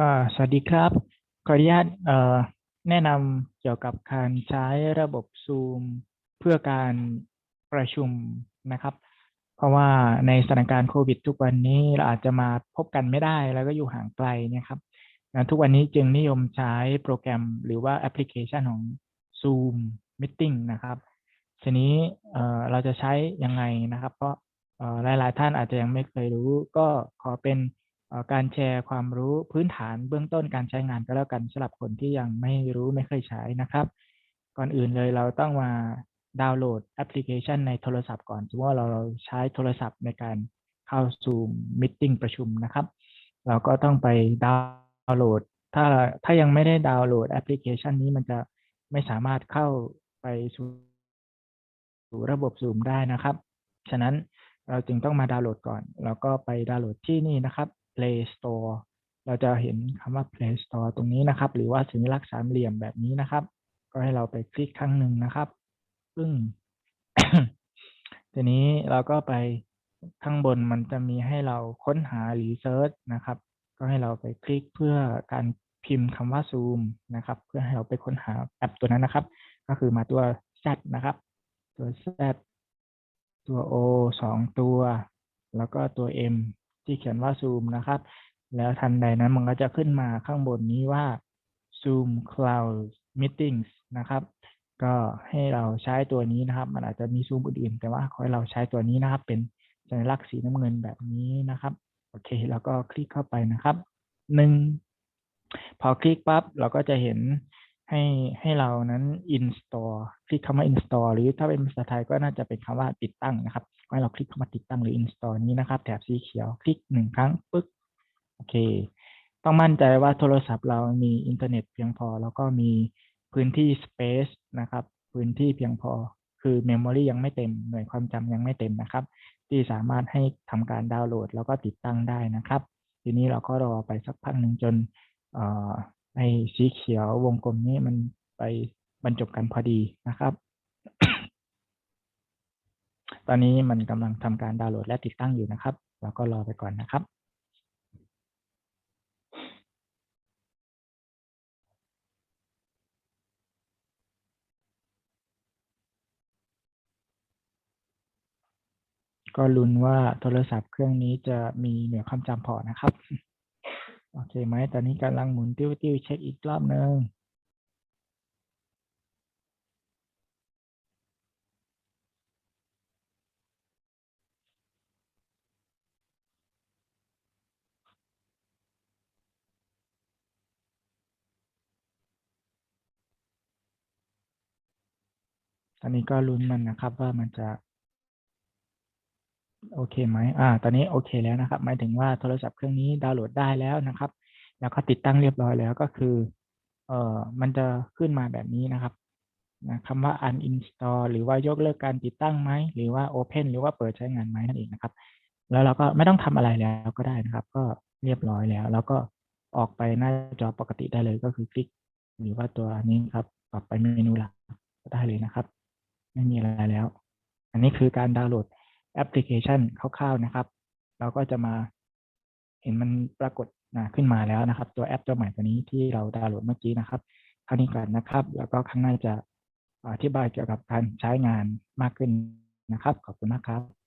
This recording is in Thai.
ก็สวัสดีครับ ขออนุญาตแนะนำเกี่ยวกับการใช้ระบบ Zoom เพื่อการประชุมนะครับ เพราะว่าในสถานการณ์โควิด ทุกวันนี้เราอาจจะมาพบกันไม่ได้แล้วก็อยู่ห่างไกลนี่ยครับ ทุกวันนี้จึงนิยมใช้โปรแกรมหรือว่าแอปพลิเคชันของ Zoom Meeting นะครับ ทีนี้เราจะใช้ยังไงนะครับ เพราะหลาย ๆ ท่านอาจจะยังไม่เคยรู้ ก็ขอเป็น การแชร์ความรู้พื้นฐานเบื้องต้นการใช้งานก็แล้วกันสำหรับคนที่ยังไม่รู้ไม่เคยใช้นะครับ ก่อนอื่นเลยเราต้องมาดาวน์โหลดแอปพลิเคชันในโทรศัพท์ก่อนสมมติว่าเราใช้โทรศัพท์ในการเข้า Zoom Meeting ประชุมนะครับ เราก็ต้องไปดาวน์โหลด ถ้าถ้ายังไม่ได้ดาวน์โหลดแอปพลิเคชันนี้มันจะไม่สามารถเข้าไปสู่สู่ระบบ Zoom ได้นะครับ ฉะนั้นเราจึงต้องมาดาวน์โหลดก่อน แล้วก็ไปดาวน์โหลดที่นี่นะครับ Play Store เราจะเห็นคำว่า Play Store ตรงนี้นะครับ หรือว่าสัญลักษณ์สามเหลี่ยมแบบนี้นะครับ ก็ให้เราไปคลิกครั้งหนึ่งนะครับซึ่งทีนี้เราก็ไปข้างบนมันจะมีให้เราค้นหาหรือเซิร์ชนะครับ ก็ให้เราไปคลิกเพื่อการพิมพ์คำว่า Zoom นะครับ เพื่อให้เราไปค้นหาแอปตัวนั้นนะครับ ก็คือมาตัว Z นะครับ ตัว Z ตัว O สองตัว แล้วก็ตัว M ที่เขียนว่า Zoom นะครับ แล้วทันใดนั้นมันก็จะขึ้นมาข้างบนนี้ว่า Zoom Cloud Meetings นะครับ ก็ให้เราใช้ตัวนี้นะครับ มันอาจจะมี Zoom อื่นๆ แต่ว่าขอให้เราใช้ตัวนี้นะครับ เป็นสัญลักษณ์สีน้ำเงินแบบนี้นะครับ โอเค แล้วก็คลิกเข้าไปนะครับหนึ่งพอคลิกปั๊บเราก็จะเห็น ให้ให้เรานั้น install คลิกคำว่า install หรือถ้าเป็นภาษาไทยก็น่าจะเป็นคำว่าติดตั้งนะครับให้เราคลิกเข้ามาติดตั้งหรือ install นี้นะครับ แถบสีเขียวคลิกหนึ่งครั้งปึ๊กโอเค ต้องมั่นใจว่าโทรศัพท์เรามีอินเทอร์เน็ตเพียงพอ แล้วก็มีพื้นที่ space นะครับ พื้นที่เพียงพอ คือ memory ยังไม่เต็ม หน่วยความจำยังไม่เต็มนะครับ ที่สามารถให้ทำการดาวน์โหลด แล้วก็ติดตั้งได้นะครับ ทีนี้เราก็รอไปสักพักหนึ่งจน ไอ้สีเขียววงกลมนี้มันไปบรรจบกันพอดีนะครับ ตอนนี้มันกำลังทำการดาวน์โหลดและติดตั้งอยู่นะครับเราก็รอไปก่อนนะครับก็ลุ้นว่าโทรศัพท์เครื่องนี้จะมีหน่วยความจำพอนะครับ โอเคไหมตอนนี้กำลังหมุนติ้วติ้วเช็คอีกรอบหนึ่งตอนนี้ก็ลุ้นมันนะครับว่ามันจะ โอเคไหมอ่า ตอนนี้โอเคแล้วนะครับ หมายถึงว่าโทรศัพท์เครื่องนี้ดาวน์โหลดได้แล้วนะครับ แล้วก็ติดตั้งเรียบร้อยแล้วก็คือ เอ่อ มันจะขึ้นมาแบบนี้นะครับนะคำว่า uninstall หรือว่ายกเลิกการติดตั้งไหม หรือว่า open หรือว่าเปิดใช้งานไหมนั่นเองนะครับ แล้วเราก็ไม่ต้องทำอะไรแล้วก็ได้นะครับ ก็เรียบร้อยแล้ว แล้วก็ออกไปหน้าจอปกติได้เลยก็คือคลิก หรือว่าตัวนี้ครับปรับไปเมนูหลักก็ได้เลยนะครับ ไม่มีอะไรแล้ว อันนี้คือการดาวน์โหลด แอปพลิเคชันคร่าวๆนะครับ เราก็จะมาเห็นมันปรากฏนะขึ้นมาแล้วนะครับ ตัวแอปตัวใหม่ตัวนี้ที่เราดาวน์โหลดเมื่อกี้นะครับคราวนี้ก่อนนะครับ แล้วก็ข้างหน้าจะอธิบายเกี่ยวกับการใช้งานมากขึ้นนะครับ ขอบคุณมากครับ